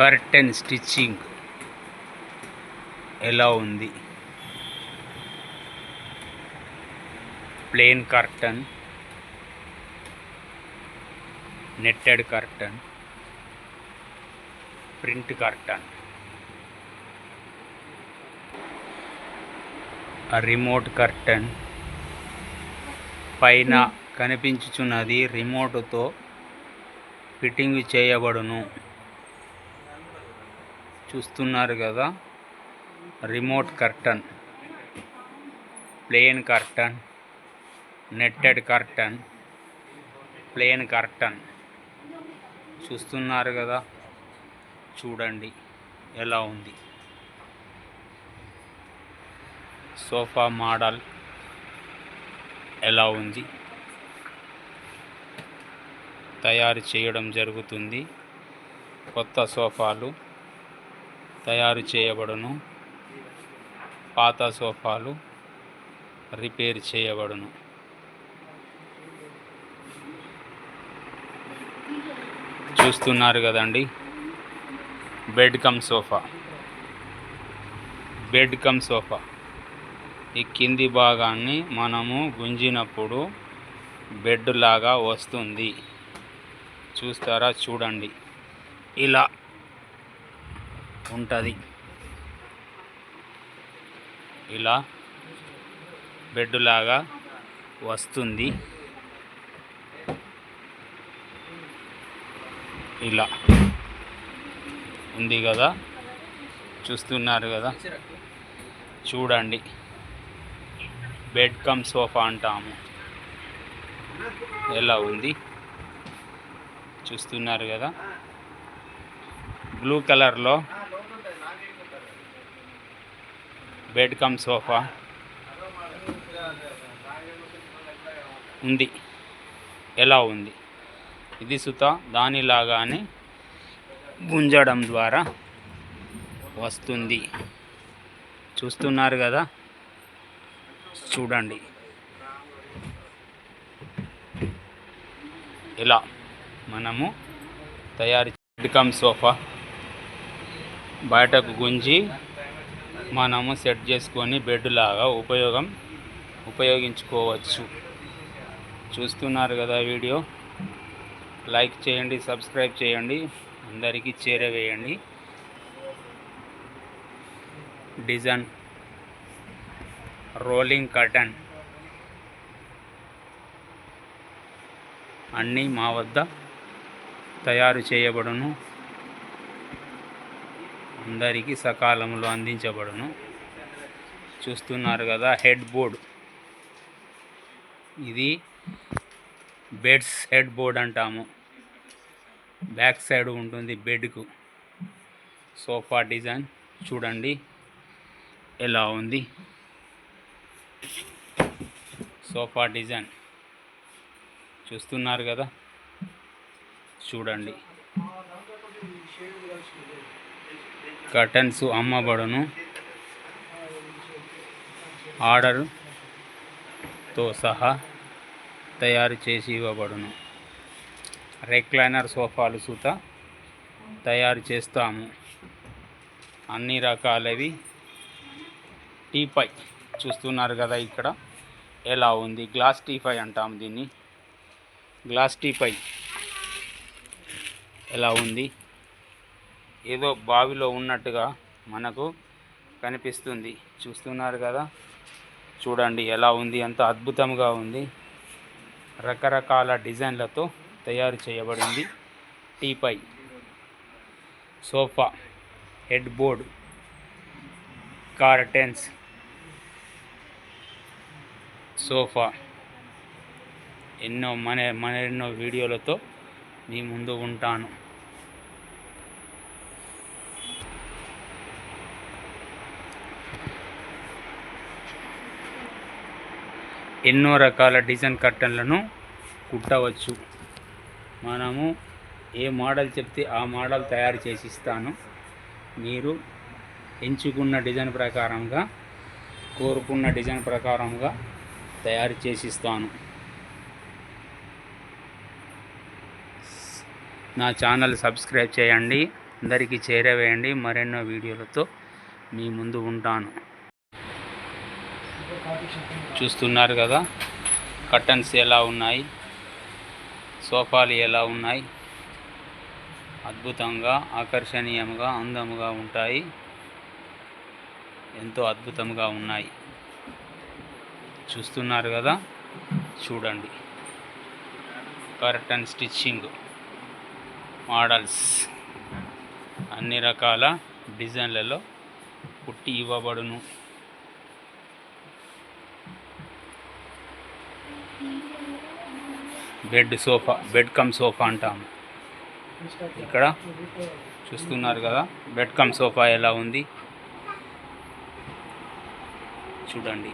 Curtain stitching ఎలా ఉంది? Plain curtain netted curtain print curtain. Remote curtain పైన కనిపించుచున్నది రిమోటుతో ఫిట్టింగ్ చేయబడును. చూస్తున్నారు కదా. Remote curtain. Plain curtain. Netted curtain. Plain curtain. చూస్తున్నారు కదా. చూడండి ఎలా ఉంది. సోఫా మోడల్ ఎలా ఉంది. తయారు చేయడం జరుగుతుంది. కొత్త సోఫాలు. తయారు చేయబడును. పాత సోఫాలు రిపేర్ చేయబడును. చూస్తున్నారు కదండి. Bed cum sofa. Bed cum sofa. ఈ కింది భాగాన్ని మనము గుంజినప్పుడు బెడ్ లాగా వస్తుంది. చూస్తారా? చూడండి. ఇలా ఉంటుంది. ఇలా బెడ్ లాగా వస్తుంది. ఇలా ఉంది కదా. చూస్తున్నారు కదా. చూడండి. బెడ్ కమ్ సోఫా అంటాము. ఎలా ఉంది? చూస్తున్నారు కదా. బ్లూ కలర్లో బెడ్ కమ్ సోఫా. ఉంది. ఎలా ఉంది? ఇది సుత దానిలాగానే గుంజడం ద్వారా వస్తుంది. చూస్తున్నారు కదా? చూడండి. ఇలా మనము తయారు కమ్ సోఫా. బయటకు గుంజి మనము సెట్ చేసుకొని బెడ్ లాగా ఉపయోగం ఉపయోగించుకోవచ్చు. చూస్తున్నారు కదా వీడియో? లైక్ చేయండి సబ్స్క్రైబ్ చేయండి అందరికీ చేరవేయండి. డిజైన్. రోలింగ్ కటన్ అన్నీ మా వద్ద తయారు చేయబడును. అందరికీ సకాలంలో అందించబడును. చూస్తున్నారు కదా హెడ్ బోర్డ్. ఇది బెడ్స్ హెడ్ బోర్డ్ అంటాము. బ్యాక్ సైడ్ ఉంటుంది బెడ్కు. సోఫా డిజైన్ చూడండి ఎలా ఉంది. సోఫా డిజైన్ చూస్తున్నారు కదా చూడండి. కర్టన్స్ అమ్మబడును. ఆర్డర్తో సహా తయారు చేసి ఇవ్వబడును. రెక్లైనర్ సోఫాలు సుత తయారు చేస్తాము. అన్ని రకాలవి టీపై చూస్తున్నారు కదా ఇక్కడ. ఎలా ఉంది? గ్లాస్ టీపై అంటాం దీన్ని. గ్లాస్ టీపై ఎలా ఉంది? ఏదో బావిలో ఉన్నట్టుగా మనకు కనిపిస్తుంది. చూస్తున్నారు కదా? చూడండి ఎలా ఉంది. ఎంత అద్భుతంగా ఉంది. రకరకాల డిజైన్లతో తయారు చేయబడింది teapoy. Sofa headboard curtains sofa. ఎన్నో మన మన ఎన్నో వీడియోలతో మీ ముందు ఉంటాను. ఎన్నో రకాల డిజైన్ కర్టన్లను కుట్టవచ్చు. మనము ఏ మోడల్ చెప్తే ఆ మోడల్ తయారు చేసి ఇస్తాను. మీరు ఎంచుకున్న డిజైన్ ప్రకారంగా కోరుకున్న డిజైన్ ప్రకారంగా తయారు చేసిస్తాను నా ఛానల్ సబ్స్క్రైబ్ చేయండి అందరికీ చేరవేయండి. మరెన్నో వీడియోలతో మీ ముందు ఉంటాను. చూస్తున్నారు కదా. కర్టన్స్ ఎలా ఉన్నాయి? సోఫాలు ఎలా ఉన్నాయి? అద్భుతంగా ఆకర్షణీయంగా అందముగా ఉంటాయి. ఎంతో అద్భుతంగా ఉన్నాయి. చూస్తున్నారు కదా. చూడండి. Curtain stitching models. అన్ని రకాల డిజైన్లలో కుట్టి ఇవ్వబడును. Bed sofa bed cum sofa అంటాము ఇక్కడ చూస్తున్నారు కదా బెడ్ కమ్ సోఫా ఎలా ఉంది? చూడండి.